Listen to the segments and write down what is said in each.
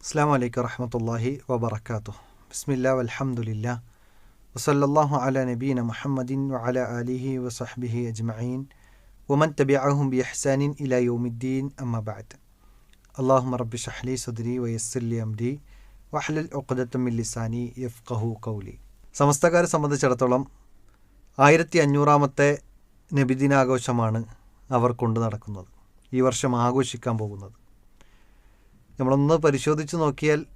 അസ്സാം വലൈക്കും വറഹമത്തല്ലാഹി വബർക്കാത്തു ബിസ്മില്ല അലഹമുല്ല വസല്ലാഹു അല നബീന മുഹമ്മദിൻ വഅല അലിഹി വസഹബിഹി അജ്മഈൻ. തബിഅഹും ബി ഇഹ്സാനിൻ ഇല യൗമിദ്ദീൻ. അമ്മ ബഅദ്. അള്ളാഹുമ റബ്ബി ഷഹ്ലി സുദ്രി വയസ്സില്ലി അംരി വഹ്ലൽ ഉഖ്ദത്തും ലിസാനി യഫ്ഖഹു കൗലി സമസ്തക്കാരെ സംബന്ധിച്ചിടത്തോളം ആയിരത്തി അഞ്ഞൂറാമത്തെ നബിദിനാഘോഷമാണ് അവർ കൊണ്ടു നടക്കുന്നത്. ഈ വർഷം ആഘോഷിക്കാൻ പോകുന്നത്. നമ്മളൊന്ന് പരിശോധിച്ച് നോക്കിയാൽ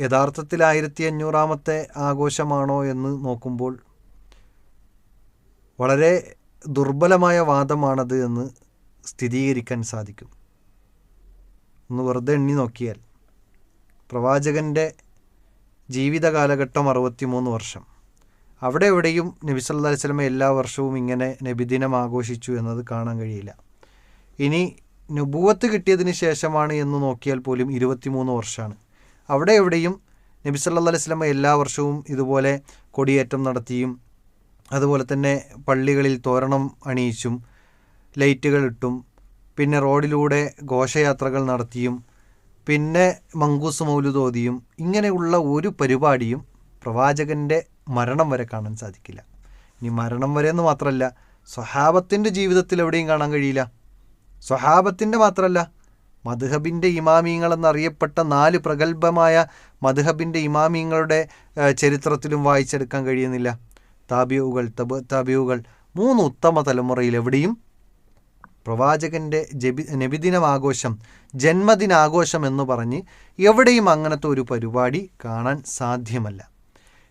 യഥാർത്ഥത്തിൽ ആയിരത്തി അഞ്ഞൂറാമത്തെ ആഘോഷമാണോ എന്ന് നോക്കുമ്പോൾ വളരെ ദുർബലമായ വാദമാണത് എന്ന് സ്ഥിരീകരിക്കാൻ സാധിക്കും. ഒന്ന് വെറുതെ എണ്ണി നോക്കിയാൽ. പ്രവാചകന്റെ ജീവിതകാലഘട്ടം അറുപത്തിമൂന്ന് വർഷം. അവിടെ എവിടെയും നബി സല്ലാ എല്ലാ വർഷവും ഇങ്ങനെ നബിദിനം ആഘോഷിച്ചു എന്നത് കാണാൻ കഴിയില്ല. ഇനി നുബുവത്ത് കിട്ടിയതിന് ശേഷമാണ് എന്ന് നോക്കിയാൽ പോലും ഇരുപത്തിമൂന്ന് വർഷമാണ്. അവിടെ എവിടെയും നബി സല്ലാ സ്വലമ എല്ലാ വർഷവും ഇതുപോലെ കൊടിയേറ്റം നടത്തിയും അതുപോലെ തന്നെ പള്ളികളിൽ തോരണം അണിയിച്ചും ലൈറ്റുകൾ ഇട്ടും പിന്നെ റോഡിലൂടെ ഘോഷയാത്രകൾ നടത്തിയും പിന്നെ മങ്കൂസ് മൗലുതോതിയും ഇങ്ങനെയുള്ള ഒരു പരിപാടിയും പ്രവാചകന്റെ മരണം വരെ കാണാൻ സാധിക്കില്ല. ഇനി മരണം വരെ എന്ന് മാത്രമല്ല സ്വഹാബത്തിന്റെ ജീവിതത്തിൽ എവിടെയും കാണാൻ കഴിയില്ല. സ്വഹാബത്തിന്റെ മാത്രമല്ല മധുഹബിന്റെ ഇമാമീങ്ങൾ എന്നറിയപ്പെട്ട നാല് പ്രഗത്ഭമായ മധുഹബിന്റെ ഇമാമീങ്ങളുടെ ചരിത്രത്തിലും വായിച്ചെടുക്കാൻ കഴിയുന്നില്ല. താബിയുകൾ തബ് താബിയുകൾ മൂന്ന് ഉത്തമ തലമുറയിൽ എവിടെയും പ്രവാചകന്റെ ജബി നബിദിനമാഘോഷം ജന്മദിനാഘോഷം എന്ന് പറഞ്ഞ് എവിടെയും അങ്ങനത്തെ ഒരു പരിപാടി കാണാൻ സാധ്യമല്ല.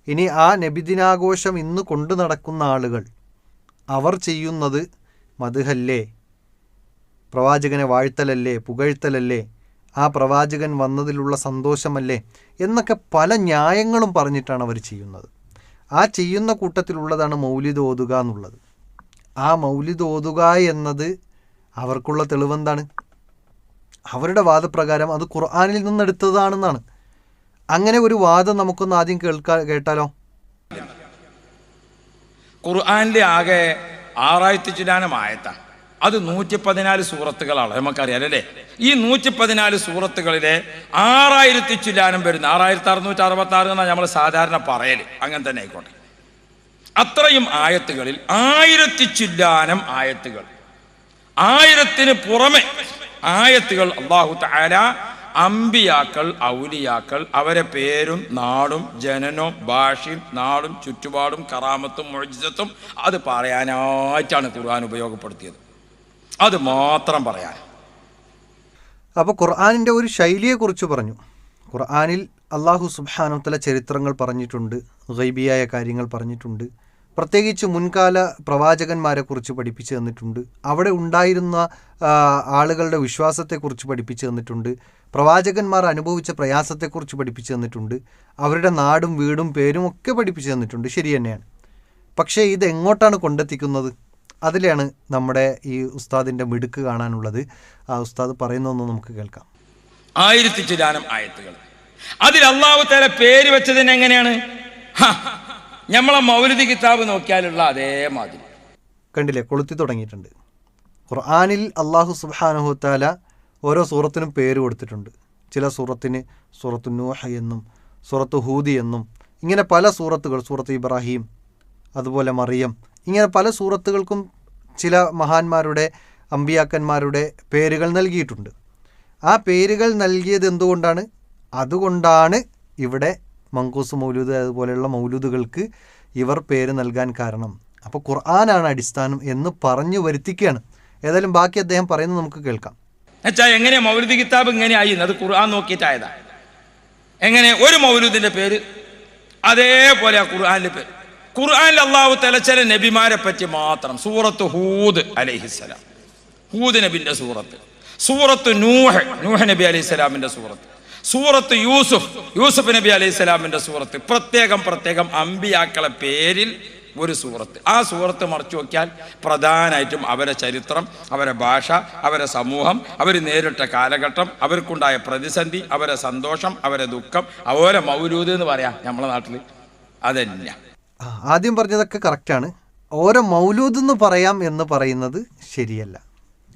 ഇനി ആ നബിദിനാഘോഷം ഇന്ന് കൊണ്ടു നടക്കുന്ന ആളുകൾ അവർ ചെയ്യുന്നത് മധുഹല്ലേ പ്രവാചകനെ വാഴ്ത്തലല്ലേ പുകഴ്ത്തലല്ലേ? ആ പ്രവാചകൻ വന്നതിലുള്ള സന്തോഷമല്ലേ? എന്നൊക്കെ പല ന്യായങ്ങളും പറഞ്ഞിട്ടാണ് അവർ ചെയ്യുന്നത്. ആ ചെയ്യുന്ന കൂട്ടത്തിലുള്ളതാണ് മൗലിദ് ഓതുക എന്നുള്ളത്. ആ മൗലിദ് ഓതുക എന്നത് അവർക്കുള്ള തെളിവെന്താണ്? അവരുടെ വാദപ്രകാരം അത് ഖുർആാനിൽ നിന്നെടുത്തതാണെന്നാണ്. അങ്ങനെ ഒരു വാദം നമുക്കൊന്ന് ആദ്യം കേൾക്കാ കേട്ടാലോ? ഖുർആാനിലെ ആകെ ആറായിരത്തി ചില്ലാനം ആയത്താണ് അത് നൂറ്റി പതിനാല് സൂറത്തുകളാണ്. നമുക്കറിയാം അല്ലേ? ഈ നൂറ്റി പതിനാല് സൂറത്തുകളിലെ ആറായിരത്തി ചില്ലാനം വരുന്ന ആറായിരത്തി അറുന്നൂറ്റി അറുപത്തി ആറ് എന്നാണ് നമ്മൾ സാധാരണ പറയൽ അങ്ങനെ തന്നെ ആയിക്കോട്ടെ. അത്രയും ആയത്തുകളിൽ ആയിരത്തി ചില്ലാനം ആയത്തുകൾ. ആയിരത്തിന് പുറമെ ആയത്തുകൾ അള്ളാഹു താര അമ്പിയാക്കൾ ഔലിയാക്കൾ അവരെ പേരും നാടും ജനനവും ഭാഷയും നാടും ചുറ്റുപാടും കറാമത്തും മൊഴിജത്തും അത് പറയാനായിട്ടാണ് ഖുർആൻ ഉപയോഗപ്പെടുത്തിയത്. അത് മാത്രം പറയാൻ. അപ്പോൾ ഖുർആാനിന്റെ ഒരു ശൈലിയെക്കുറിച്ച് പറഞ്ഞു. ഖുർആാനിൽ അള്ളാഹു സുബാനുത്തല ചരിത്രങ്ങൾ പറഞ്ഞിട്ടുണ്ട് ഗൈബിയായ കാര്യങ്ങൾ പറഞ്ഞിട്ടുണ്ട് പ്രത്യേകിച്ച് മുൻകാല പ്രവാചകന്മാരെക്കുറിച്ച് പഠിപ്പിച്ചു തന്നിട്ടുണ്ട് അവിടെ ഉണ്ടായിരുന്ന ആളുകളുടെ വിശ്വാസത്തെക്കുറിച്ച് പഠിപ്പിച്ചു തന്നിട്ടുണ്ട് പ്രവാചകന്മാർ അനുഭവിച്ച പ്രയാസത്തെക്കുറിച്ച് പഠിപ്പിച്ചു തന്നിട്ടുണ്ട് അവരുടെ നാടും വീടും പേരും ഒക്കെ പഠിപ്പിച്ചു തന്നിട്ടുണ്ട് ശരി തന്നെയാണ്. പക്ഷേ ഇത് എങ്ങോട്ടാണ് കൊണ്ടെത്തിക്കുന്നത്? അതിലാണ് നമ്മുടെ ഈ ഉസ്താദിന്റെ മിടുക്ക് കാണാനുള്ളത്. ആ ഉസ്താദ് പറയുന്നതൊന്ന് നമുക്ക് കേൾക്കാം. ആയിരത്തി ചിലാനം ആയത്തുകൾ. അതിൽ അള്ളാഹു തല പേര് വെച്ചതിന് എങ്ങനെയാണ്? നമ്മളെ മൗലതി കിതാബ് നോക്കിയാലുള്ള അതേ മാതിരി. കണ്ടില്ലേ? കൊളുത്തി തുടങ്ങിയിട്ടുണ്ട്. ഖുർആാനിൽ അള്ളാഹു സുബാനുഹുത്താല ഓരോ സൂറത്തിനും പേര് കൊടുത്തിട്ടുണ്ട്. ചില സൂറത്തിന് സൂറത്ത് നൂഹ എന്നും സൂറത്ത് ഹൂദി എന്നും ഇങ്ങനെ പല സൂറത്തുകൾ സൂറത്ത് ഇബ്രാഹിം അതുപോലെ മറിയം ഇങ്ങനെ പല സൂറത്തുകൾക്കും ചില മഹാന്മാരുടെ അമ്പിയാക്കന്മാരുടെ പേരുകൾ നൽകിയിട്ടുണ്ട്. ആ പേരുകൾ നൽകിയത് എന്തുകൊണ്ടാണ്? അതുകൊണ്ടാണ് ഇവിടെ മങ്കൂസ് മൗലൂദ് അതുപോലെയുള്ള മൗലൂദുകൾക്ക് ഇവർ പേര് നൽകാൻ കാരണം. അപ്പോൾ ഖുർആനാണ് അടിസ്ഥാനം എന്ന് പറഞ്ഞു വരുത്തിക്കുകയാണ്. ഏതായാലും ബാക്കി അദ്ദേഹം പറയുന്നത് നമുക്ക് കേൾക്കാം. എന്നുവെച്ചാൽ എങ്ങനെ മൗലൂദ് കിതാബ് ഇങ്ങനെയായി അത് ഖുർആൻ നോക്കിയിട്ടായതാണ് എങ്ങനെ ഒരു മൗലൂദിന്റെ പേര് അതേപോലെ ആ ഖുർആാനിന്റെ പേര്. ഖുർആാനിൽ അള്ളാഹു തല ചില നബിമാരെ പറ്റി മാത്രം. സൂറത്ത് ഹൂദ് അലൈഹിസ്സലാം ഹൂദ് നബിന്റെ സൂറത്ത്. സൂറത്ത് നൂഹ് നൂഹ് നബി അലൈഹി സ്വലാമിന്റെ സൂറത്ത്. സൂറത്ത് യൂസുഫ് യൂസുഫ് നബി അലൈഹി സ്വലാമിന്റെ സൂറത്ത്. പ്രത്യേകം പ്രത്യേകം അമ്പിയാക്കളെ പേരിൽ ഒരു സൂറത്ത്. ആ സൂറത്ത് മറച്ചു നോക്കിയാൽ പ്രധാനമായിട്ടും അവരെ ചരിത്രം അവരെ ഭാഷ അവരെ സമൂഹം അവർ നേരിട്ട കാലഘട്ടം അവർക്കുണ്ടായ പ്രതിസന്ധി അവരെ സന്തോഷം അവരെ ദുഃഖം അവരെ മൗലൂദ് എന്ന് പറയാം നമ്മളെ നാട്ടിൽ ആ, ആദ്യം പറഞ്ഞതൊക്കെ കറക്റ്റാണ് ഓരോ മൗലൂദ് എന്ന് പറയാം എന്ന് പറയുന്നത് ശരിയല്ല.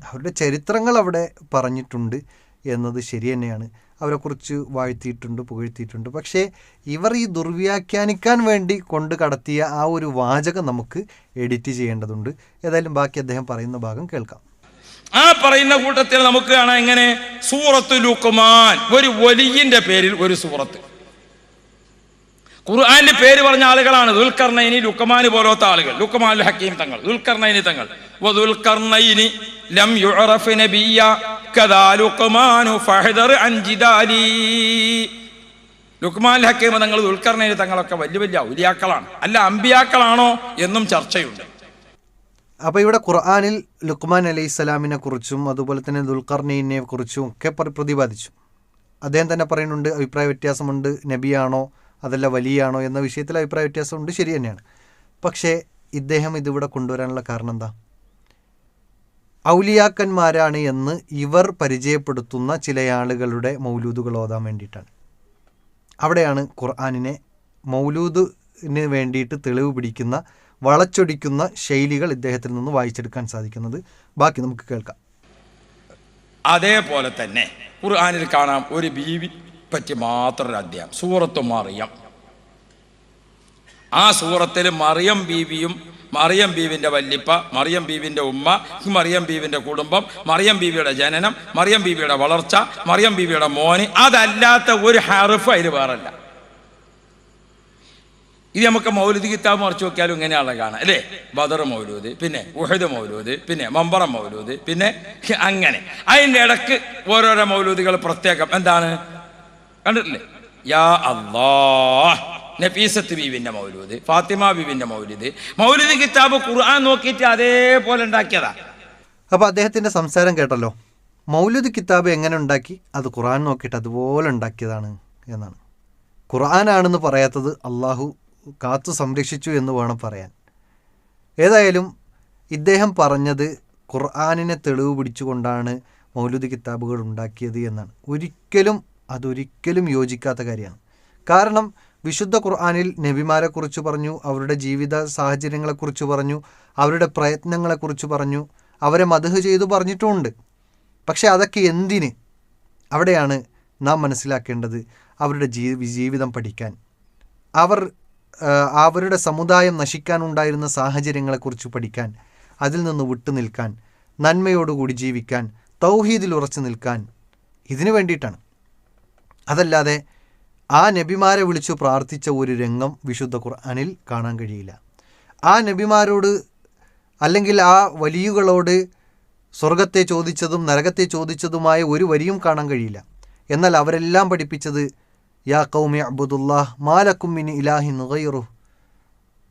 അവരുടെ ചരിത്രങ്ങൾ അവിടെ പറഞ്ഞിട്ടുണ്ട് എന്നത് ശരി തന്നെയാണ്. അവരെക്കുറിച്ച് വാഴ്ത്തിയിട്ടുണ്ട് പുകഴ്ത്തിയിട്ടുണ്ട്. പക്ഷേ ഇവർ ഈ ദുർവ്യാഖ്യാനിക്കാൻ വേണ്ടി കൊണ്ട് കടത്തിയ ആ ഒരു വാചകം നമുക്ക് എഡിറ്റ് ചെയ്യേണ്ടതുണ്ട്. ഏതായാലും ബാക്കി അദ്ദേഹം പറയുന്ന ഭാഗം കേൾക്കാം. ആ പറയുന്ന കൂട്ടത്തിൽ നമുക്ക് കാണാം എങ്ങനെ സൂറത്ത് ലുക്കുമാൻ ഒരു വലിയന്റെ പേരിൽ ഒരു സൂറത്ത്. ഖുർആന്റെ പേര് പറഞ്ഞ ആളുകളാണ്. ദുൽഖർണൈനി ലുക്കമാന് പോലത്തെ ആളുകൾ. ലുക്കമാൻ ഹക്കീം തങ്ങൾ ദുൽഖർണൈനി തങ്ങൾ. വദുൽഖർണൈനി ലം നബിയ ദുൽഖർണൈനി തങ്ങളൊക്കെ വലിയ വലിയ ഔലിയാക്കളാണ്. അല്ല അമ്പിയാക്കളാണോ എന്നും ചർച്ചയുണ്ട്. അപ്പോൾ ഇവിടെ ഖുർആാനിൽ ലുക്മാൻ അലൈഹി സ്വലാമിനെ കുറിച്ചും അതുപോലെ തന്നെ ദുൽഖർണീനെ കുറിച്ചും ഒക്കെ പ്രതിപാദിച്ചു. അദ്ദേഹം തന്നെ പറയുന്നുണ്ട് അഭിപ്രായ വ്യത്യാസമുണ്ട് നബിയാണോ അതല്ല വലിയാണോ എന്ന വിഷയത്തിൽ അഭിപ്രായ വ്യത്യാസമുണ്ട് ശരി തന്നെയാണ്. പക്ഷേ ഇദ്ദേഹം ഇതിവിടെ കൊണ്ടുവരാനുള്ള കാരണം എന്താ? ഔലിയാക്കന്മാരാണ് എന്ന് ഇവർ പരിചയപ്പെടുത്തുന്ന ചില ആളുകളുടെ മൗലൂദുകൾ ഓതാൻ വേണ്ടിയിട്ടാണ്. അവിടെയാണ് ഖുർആാനിനെ മൗലൂദിന് വേണ്ടിയിട്ട് തെളിവ് പിടിക്കുന്ന വളച്ചൊടിക്കുന്ന ശൈലികൾ ഇദ്ദേഹത്തിൽ നിന്ന് വായിച്ചെടുക്കാൻ സാധിക്കുന്നത്. ബാക്കി നമുക്ക് കേൾക്കാം. അതേപോലെ തന്നെ ഖുർആാനിൽ കാണാം ഒരു ബീവി പറ്റി മാത്രം ഒരു അധ്യായം. സൂറത്ത് മറിയം. ആ സൂറത്തിൽ മറിയം ബീവിയും മറിയം ബീവിന്റെ വല്ലിപ്പ മറിയം ബീവിന്റെ ഉമ്മ മറിയം ബീവിന്റെ കുടുംബം മറിയം ബീവിയുടെ ജനനം മറിയം ബീവിയുടെ വളർച്ച മറിയം ബീവിയുടെ മോന് അതല്ലാത്ത ഒരു ഹർഫ് അതിൽ വേറല്ല. ഇത് നമുക്ക് മൗലൂദ് കിതാബ് മറിച്ച് നോക്കിയാലും ഇങ്ങനെയാണ് കാണാം. അല്ലേ? ബദർ മൗലൂദ് പിന്നെ ഉഹദ് മൗലൂദ് പിന്നെ മമ്പറം മൗലൂദ് പിന്നെ അങ്ങനെ. അതിന്റെ ഇടയ്ക്ക് ഓരോരോ മൗലൂദുകൾ പ്രത്യേകം. എന്താണ്? കണ്ടിട്ടില്ലേ? യാ അല്ലാ നഫീസത്ത് ബിബിന്റെ മൗലൂദ് ഫാത്തിമ ബിബിന്റെ മൗലൂദ്. മൗലൂദ് കിതാബ് ഖുർആൻ നോക്കിയിട്ട് അതേപോലെ ഉണ്ടാക്കിയതാ. അപ്പോൾ അദ്ദേഹത്തിന്റെ സംസാരം കേട്ടല്ലോ. മൗലൂദ് കിതാബ് എങ്ങനെ ഉണ്ടാക്കി? അത് ഖുർആൻ നോക്കിയിട്ട് അതുപോലെ ഉണ്ടാക്കിയതാണ് എന്നാണ്. ഖുർആനാണെന്ന് പറയാത്തത് അള്ളാഹു കാത്തു സംരക്ഷിച്ചു എന്ന് വേണം പറയാൻ. ഏതായാലും ഇദ്ദേഹം പറഞ്ഞത് ഖുർആാനിനെ തെളിവ് പിടിച്ചുകൊണ്ടാണ് മൗലൂദ് കിതാബുകൾ ഉണ്ടാക്കിയത് എന്നാണ്. ഒരിക്കലും അതൊരിക്കലും യോജിക്കാത്ത കാര്യമാണ്. കാരണം വിശുദ്ധ ഖുർആാനിൽ നബിമാരെക്കുറിച്ച് പറഞ്ഞു അവരുടെ ജീവിത സാഹചര്യങ്ങളെക്കുറിച്ച് പറഞ്ഞു അവരുടെ പ്രയത്നങ്ങളെക്കുറിച്ച് പറഞ്ഞു അവരെ മതഹ് ചെയ്തു പറഞ്ഞിട്ടുമുണ്ട് പക്ഷേ അതൊക്കെ എന്തിന്? അവിടെയാണ് നാം മനസ്സിലാക്കേണ്ടത് അവരുടെ ജീവിതം പഠിക്കാൻ. അവർ അവരുടെ സമുദായം നശിക്കാനുണ്ടായിരുന്ന സാഹചര്യങ്ങളെക്കുറിച്ച് പഠിക്കാൻ അതിൽ നിന്ന് വിട്ടുനിൽക്കാൻ നന്മയോടുകൂടി ജീവിക്കാൻ തൗഹീദിൽ ഉറച്ചു നിൽക്കാൻ ഇതിനു വേണ്ടിയിട്ടാണ്. അതല്ലാതെ ആ നബിമാരെ വിളിച്ചു പ്രാർത്ഥിച്ച ഒരു രംഗം വിശുദ്ധ ഖുർആനിൽ കാണാൻ കഴിയില്ല. ആ നബിമാരോട് അല്ലെങ്കിൽ ആ വലിയുകളോട് സ്വർഗത്തെ ചോദിച്ചതും നരകത്തെ ചോദിച്ചതുമായ ഒരു വരിയും കാണാൻ കഴിയില്ല. എന്നാൽ അവരെല്ലാം പഠിപ്പിച്ചത് യാ കൗമി അബ്ദുല്ലാഹ് മാലക്കും മിനി ഇലാഹി നുഗൈറു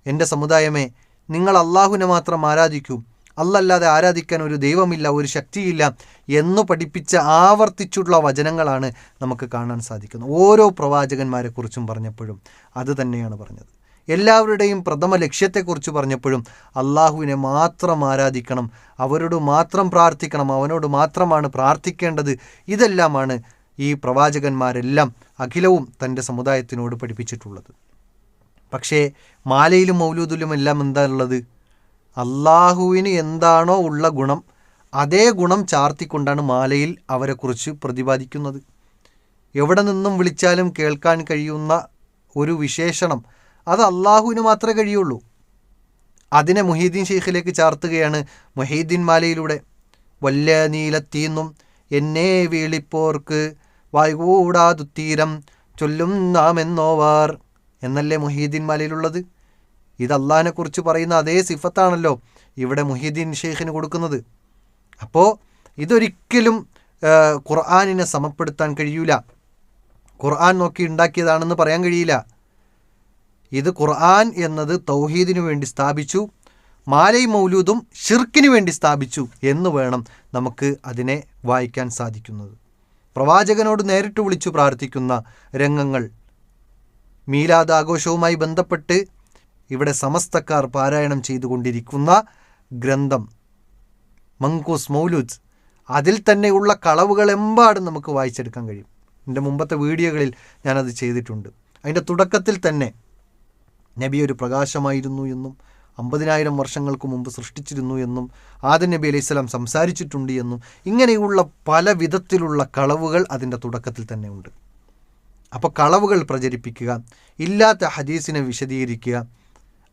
എന്റെ സമുദായമേ നിങ്ങൾ അള്ളാഹുവിനെ മാത്രം ആരാധിക്കൂ. അല്ലല്ലാതെ ആരാധിക്കാൻ ഒരു ദൈവമില്ല ഒരു ശക്തിയില്ല എന്ന് പഠിപ്പിച്ച ആവർത്തിച്ചുള്ള വചനങ്ങളാണ് നമുക്ക് കാണാൻ സാധിക്കുന്നത്. ഓരോ പ്രവാചകന്മാരെക്കുറിച്ചും പറഞ്ഞപ്പോഴും അത് തന്നെയാണ് പറഞ്ഞത്. എല്ലാവരുടെയും പ്രഥമ ലക്ഷ്യത്തെക്കുറിച്ച് പറഞ്ഞപ്പോഴും അള്ളാഹുവിനെ മാത്രം ആരാധിക്കണം അവരോട് മാത്രം പ്രാർത്ഥിക്കണം അവനോട് മാത്രമാണ് പ്രാർത്ഥിക്കേണ്ടത്. ഇതെല്ലാമാണ് ഈ പ്രവാചകന്മാരെല്ലാം അഖിലവും തന്റെ സമുദായത്തിനോട് പഠിപ്പിച്ചിട്ടുള്ളത്. പക്ഷേ മാലയിലും മൗലൂദിലും എല്ലാം എന്താ ഉള്ളത്? അള്ളാഹുവിന് എന്താണോ ഉള്ള ഗുണം അതേ ഗുണം ചാർത്തിക്കൊണ്ടാണ് മാലയിൽ അവരെക്കുറിച്ച് പ്രതിപാദിക്കുന്നത്. എവിടെ നിന്നും വിളിച്ചാലും കേൾക്കാൻ കഴിയുന്ന ഒരു വിശേഷണം അത് അള്ളാഹുവിന് മാത്രമേ കഴിയുള്ളൂ. അതിനെ മുഹീദ്ദീൻ ഷെയ്ഖിലേക്ക് ചാർത്തുകയാണ് മുഹീദ്ദീൻ മാലയിലൂടെ. വല്ല നീലത്തീന്നും എന്നെ വീളിപ്പോർക്ക് വായുകൂടാതുത്തീരം ചൊല്ലും നാം എന്നോവാർ എന്നല്ലേ മുഹീദ്ദീൻ മാലയിലുള്ളത്? ഇത് അള്ളാഹിനെ കുറിച്ച് പറയുന്ന അതേ സിഫത്താണല്ലോ ഇവിടെ മുഹീദ്ദീൻ ഷെയ്ഖിന് കൊടുക്കുന്നത്. അപ്പോൾ ഇതൊരിക്കലും ഖുർആാനിനെ ഖുർആനിനെ സമപ്പെടുത്താൻ കഴിയൂല. ഖുർആൻ നോക്കി ഉണ്ടാക്കിയതാണെന്ന് പറയാൻ കഴിയില്ല. ഇത് ഖുർആൻ എന്നത് തൗഹീദിനു വേണ്ടി സ്ഥാപിച്ചു മാലൈ മൗലൂദും ഷിർക്കിനു വേണ്ടി സ്ഥാപിച്ചു എന്ന് വേണം നമുക്ക് അതിനെ വായിക്കാൻ സാധിക്കുന്നത്. പ്രവാചകനോട് നേരിട്ട് വിളിച്ചു പ്രാർത്ഥിക്കുന്ന രംഗങ്ങൾ മീലാദ് ആഘോഷവുമായി ബന്ധപ്പെട്ട് ഇവിടെ സമസ്തക്കാർ പാരായണം ചെയ്തുകൊണ്ടിരിക്കുന്ന ഗ്രന്ഥം മങ്കൂസ് മൗലൂദ്. അതിൽ തന്നെയുള്ള കളവുകളെമ്പാടും നമുക്ക് വായിച്ചെടുക്കാൻ കഴിയും. എന്റെ മുമ്പത്തെ വീഡിയോകളിൽ ഞാനത് ചെയ്തിട്ടുണ്ട്. അതിന്റെ തുടക്കത്തിൽ തന്നെ നബി ഒരു പ്രകാശമായിരുന്നു എന്നും അമ്പതിനായിരം വർഷങ്ങൾക്ക് മുമ്പ് സൃഷ്ടിച്ചിരുന്നു എന്നും ആദ്യ നബി അലൈഹി സ്വലാം സംസാരിച്ചിട്ടുണ്ട് എന്നും ഇങ്ങനെയുള്ള പല വിധത്തിലുള്ള കളവുകൾ അതിന്റെ തുടക്കത്തിൽ തന്നെ ഉണ്ട്. അപ്പോൾ കളവുകൾ പ്രചരിപ്പിക്കുക ഇല്ലാത്ത ഹദീസിനെ വിശദീകരിക്കുക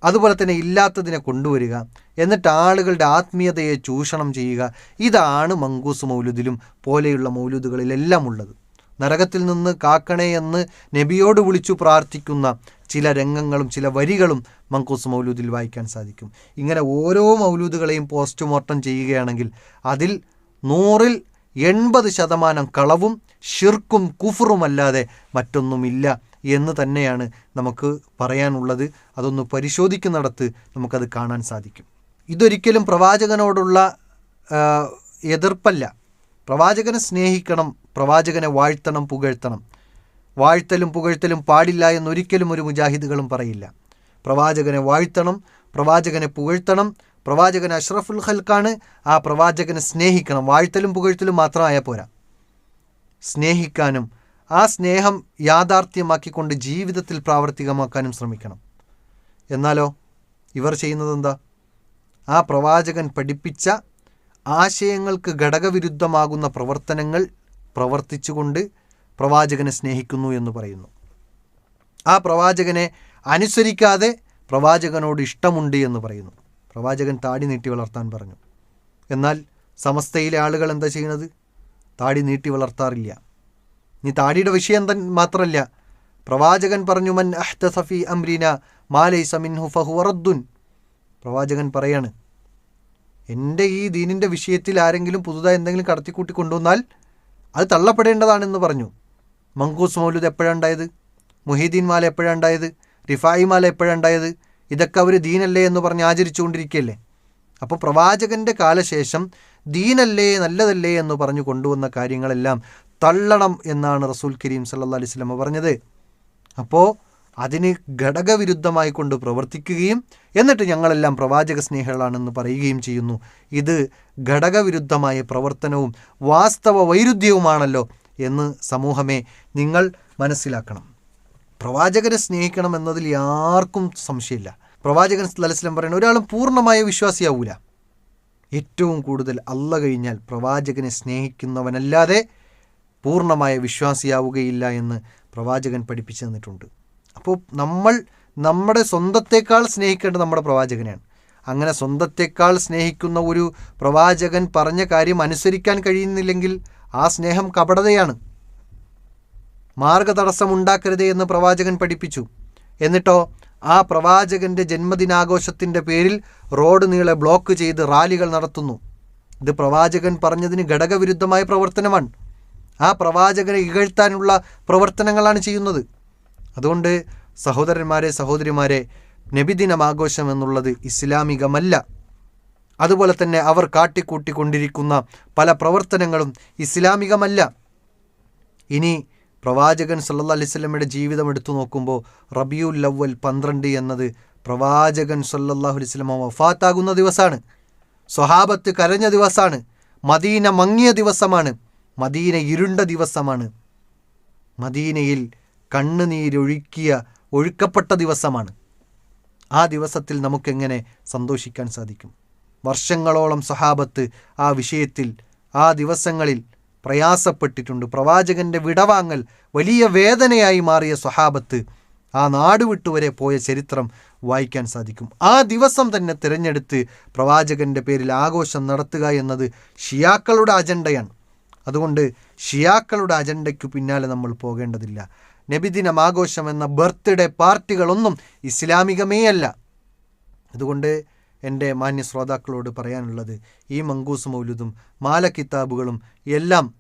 അതുപോലെ തന്നെ ഇല്ലാത്തതിനെ കൊണ്ടുവരിക എന്നിട്ട് ആളുകളുടെ ആത്മീയതയെ ചൂഷണം ചെയ്യുക. ഇതാണ് മങ്കൂസ് മൗലുദിലും പോലെയുള്ള മൗലുദുകളിലെല്ലാം ഉള്ളത്. നരകത്തിൽ നിന്ന് കാക്കണേ എന്ന് നബിയോട് വിളിച്ചു പ്രാർത്ഥിക്കുന്ന ചില രംഗങ്ങളും ചില വരികളും മങ്കൂസ് മൗലൂദിൽ വായിക്കാൻ സാധിക്കും. ഇങ്ങനെ ഓരോ മൗലൂദുകളെയും പോസ്റ്റ്മോർട്ടം ചെയ്യുകയാണെങ്കിൽ അതിൽ നൂറിൽ എൺപത് ശതമാനം കളവും ഷിർക്കും കുഫറുമല്ലാതെ മറ്റൊന്നുമില്ല. എന്ന് തന്നെയാണ് നമുക്ക് പറയാനുള്ളത്. അതൊന്ന് പരിശോധിക്കുന്നിടത്ത് നമുക്കത് കാണാൻ സാധിക്കും. ഇതൊരിക്കലും പ്രവാചകനോടുള്ള എതിർപ്പല്ല. പ്രവാചകനെ സ്നേഹിക്കണം പ്രവാചകനെ വാഴ്ത്തണം പുകഴ്ത്തണം. വാഴ്ത്തലും പുകഴ്ത്തലും പാടില്ല എന്നൊരിക്കലും ഒരു മുജാഹിദുകളും പറയില്ല. പ്രവാചകനെ വാഴ്ത്തണം പ്രവാചകനെ പുകഴ്ത്തണം. പ്രവാചകൻ അഷ്റഫുൽ ഖൽക്കാണ് ആ പ്രവാചകനെ സ്നേഹിക്കണം. വാഴ്ത്തലും പുകഴ്ത്തലും മാത്രമായാൽ പോരാ. സ്നേഹിക്കാനും ആ സ്നേഹം യാഥാർത്ഥ്യമാക്കിക്കൊണ്ട് ജീവിതത്തിൽ പ്രാവർത്തികമാക്കാനും ശ്രമിക്കണം. എന്നാലോ ഇവർ ചെയ്യുന്നത് എന്താ? ആ പ്രവാചകൻ പഠിപ്പിച്ച ആശയങ്ങൾക്ക് ഘടകവിരുദ്ധമാകുന്ന പ്രവർത്തനങ്ങൾ പ്രവർത്തിച്ചുകൊണ്ട് പ്രവാചകനെ സ്നേഹിക്കുന്നു എന്ന് പറയുന്നു. ആ പ്രവാചകനെ അനുസരിക്കാതെ പ്രവാചകനോട് ഇഷ്ടമുണ്ട് എന്ന് പറയുന്നു. പ്രവാചകൻ താടി നീട്ടി വളർത്താൻ പറഞ്ഞു. എന്നാൽ സമസ്തയിലെ ആളുകൾ എന്താ ചെയ്യുന്നത്? താടി നീട്ടി വളർത്താറില്ല. നീ താടിയുടെ വിഷയം തൻ മാത്രമല്ല പ്രവാചകൻ പറഞ്ഞു മൻ അഹ്തസഫി അംരീന മാലൈ സമിൻഹു ഫഹുറദ്ദുൻ പ്രവാചകൻ പറയാണ് എന്റെ ഈ ദീനിന്റെ വിഷയത്തിൽ ആരെങ്കിലും പുതുതായി എന്തെങ്കിലും കടത്തിക്കൂട്ടി കൊണ്ടുവന്നാൽ അത് തള്ളപ്പെടേണ്ടതാണെന്ന് പറഞ്ഞു. മങ്കൂസ് മൗലൂദ് എപ്പോഴാണ് ഉണ്ടായത്? മുഹീദ്ദീൻ മാല എപ്പോഴാണ് ഉണ്ടായത്? റിഫായി മാല എപ്പോഴാണ് ഉണ്ടായത്? ഇതൊക്കെ അവർ ദീനല്ലേ എന്ന് പറഞ്ഞ് ആചരിച്ചുകൊണ്ടിരിക്കുകയല്ലേ? അപ്പോൾ പ്രവാചകന്റെ കാലശേഷം ദീനല്ലേ നല്ലതല്ലേ എന്ന് പറഞ്ഞു കൊണ്ടുവന്ന കാര്യങ്ങളെല്ലാം തള്ളണം എന്നാണ് റസൂൽ കരീം സല്ലാ അലൈഹി സ്വലമ പറഞ്ഞത്. അപ്പോൾ അതിന് ഘടകവിരുദ്ധമായി കൊണ്ട് പ്രവർത്തിക്കുകയും എന്നിട്ട് ഞങ്ങളെല്ലാം പ്രവാചക സ്നേഹികളാണെന്ന് പറയുകയും ചെയ്യുന്നു. ഇത് ഘടകവിരുദ്ധമായ പ്രവർത്തനവും വാസ്തവ വൈരുദ്ധ്യവുമാണല്ലോ എന്ന് സമൂഹമേ നിങ്ങൾ മനസ്സിലാക്കണം. പ്രവാചകരെ സ്നേഹിക്കണം എന്നതിൽ ആർക്കും സംശയമില്ല. പ്രവാചകൻ സലസ്ലം പറയുന്നത് ഒരാളും പൂർണമായ വിശ്വാസിയാവൂല. ഏറ്റവും കൂടുതൽ അല്ല കഴിഞ്ഞാൽ പ്രവാചകനെ സ്നേഹിക്കുന്നവനല്ലാതെ പൂർണമായ വിശ്വാസിയാവുകയില്ല എന്ന് പ്രവാചകൻ പഠിപ്പിച്ചു തന്നിട്ടുണ്ട്. അപ്പോൾ നമ്മൾ നമ്മുടെ സ്വന്തത്തെക്കാൾ സ്നേഹിക്കേണ്ടത് നമ്മുടെ പ്രവാചകനെയാണ്. അങ്ങനെ സ്വന്തത്തെക്കാൾ സ്നേഹിക്കുന്ന ഒരു പ്രവാചകൻ പറഞ്ഞ കാര്യം അനുസരിക്കാൻ കഴിയുന്നില്ലെങ്കിൽ ആ സ്നേഹം കപടതയാണ്. മാർഗതടസ്സമുണ്ടാക്കരുതേ എന്ന് പ്രവാചകൻ പഠിപ്പിച്ചു. എന്നിട്ടോ ആ പ്രവാചകന്റെ ജന്മദിനാഘോഷത്തിന്റെ പേരിൽ റോഡ് നീളെ ബ്ലോക്ക് ചെയ്ത് റാലികൾ നടത്തുന്നു. ഇത് പ്രവാചകൻ പറഞ്ഞതിന് ഘടകവിരുദ്ധമായ പ്രവർത്തനമാണ്. ആ പ്രവാചകനെ ഇകഴ്ത്താനുള്ള പ്രവർത്തനങ്ങളാണ് ചെയ്യുന്നത്. അതുകൊണ്ട് സഹോദരന്മാരെ സഹോദരിമാരെ നബിദിനം ആഘോഷം എന്നുള്ളത് ഇസ്ലാമികമല്ല. അതുപോലെ തന്നെ അവർ കാട്ടിക്കൂട്ടിക്കൊണ്ടിരിക്കുന്ന പല പ്രവർത്തനങ്ങളും ഇസ്ലാമികമല്ല. ഇനി പ്രവാചകൻ സല്ലാ അലൈഹി വസല്ലമയുടെ ജീവിതം എടുത്തു നോക്കുമ്പോൾ റബിയുൽ അവൽ പന്ത്രണ്ട് എന്നത് പ്രവാചകൻ സല്ലാഹു അലൈഹി വസല്ലമ വഫാത്താകുന്ന ദിവസമാണ് സ്വഹാബത്ത് കരഞ്ഞ ദിവസമാണ് മദീന മങ്ങിയ ദിവസമാണ്. മദീന ഇരുണ്ട ദിവസമാണ്. മദീനയിൽ കണ്ണുനീരൊഴുക്കിയ ഒഴുക്കപ്പെട്ട ദിവസമാണ്. ആ ദിവസത്തിൽ നമുക്കെങ്ങനെ സന്തോഷിക്കാൻ സാധിക്കും? വർഷങ്ങളോളം സ്വഹാബത്ത് ആ വിഷയത്തിൽ ആ ദിവസങ്ങളിൽ പ്രയാസപ്പെട്ടിട്ടുണ്ട്. പ്രവാചകന്റെ വിടവാങ്ങൽ വലിയ വേദനയായി മാറിയ സ്വഹാബത്ത് ആ നാട് വിട്ടുവരെ പോയ ചരിത്രം വായിക്കാൻ സാധിക്കും. ആ ദിവസം തന്നെ തിരഞ്ഞെടുത്ത് പ്രവാചകന്റെ പേരിൽ ആഘോഷം നടത്തുക എന്നത് ഷിയാക്കളുടെ അജണ്ടയാണ്. അതുകൊണ്ട് ഷിയാക്കളുടെ അജണ്ടയ്ക്കു പിന്നാലെ നമ്മൾ പോകേണ്ടതില്ല. നബിദിനം ആഘോഷം എന്ന ബർത്ത്ഡേ പാർട്ടികളൊന്നും ഇസ്ലാമികമേ അല്ല അതുകൊണ്ട് എന്റെ മാന്യ ശ്രോതാക്കളോട് പറയാനുള്ളത് ഈ മങ്കൂസ് മൗലുദും മാല കിതാബുകളും എല്ലാം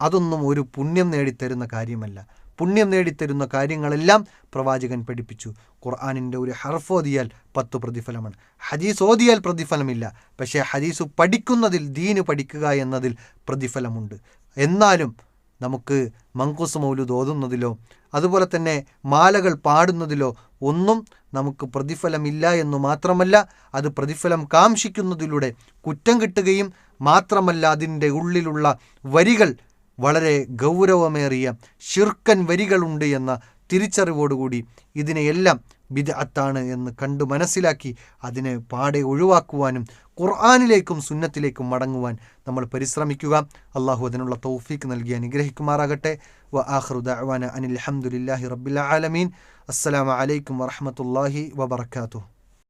അതൊന്നും ഒരു പുണ്യം നേടിത്തരുന്ന കാര്യമല്ല. പുണ്യം നേടിത്തരുന്ന കാര്യങ്ങളെല്ലാം പ്രവാചകൻ പഠിപ്പിച്ചു. ഖുർആാനിന്റെ ഒരു ഹർഫ് ഓതിയാൽ പത്ത് പ്രതിഫലമാണ്. ഹദീസ് ഓതിയാൽ പ്രതിഫലമില്ല. പക്ഷേ ഹദീസ് പഠിക്കുന്നതിൽ ദീന് പഠിക്കുക എന്നതിൽ പ്രതിഫലമുണ്ട്. എന്നാലും നമുക്ക് മങ്കൂസ് മൗലുദ് ഓതുന്നതിലോ അതുപോലെ തന്നെ മാലകൾ പാടുന്നതിലോ ഒന്നും നമുക്ക് പ്രതിഫലമില്ല എന്ന് മാത്രമല്ല അത് പ്രതിഫലം കാംക്ഷിക്കുന്നതിലൂടെ കുറ്റം കിട്ടുകയും മാത്രമല്ല അതിന്റെ ഉള്ളിലുള്ള വരികൾ വളരെ ഗൗരവമേറിയ ശിർക്കൻ വരികളുണ്ട് എന്ന തിരിച്ചറിവോടുകൂടി ഇതിനെയെല്ലാം ബിദ്അത്താണ് എന്ന് കണ്ടു മനസ്സിലാക്കി അതിനെ പാടെ ഒഴിവാക്കുവാനും ഖുർആാനിലേക്കും സുന്നത്തിലേക്കും മടങ്ങുവാൻ നമ്മൾ പരിശ്രമിക്കുക. അള്ളാഹു അതിനുള്ള തൗഫീക്ക് നൽകി അനുഗ്രഹിക്കുമാറാകട്ടെ. വ ആഖിറു ദഅവാന അനിൽ ഹംദുലില്ലാഹി റബ്ബിൽ ആലമീൻ. അസ്സലാമു അലൈക്കും വറഹ്മത്തുള്ളാഹി വബറകാതുഹു.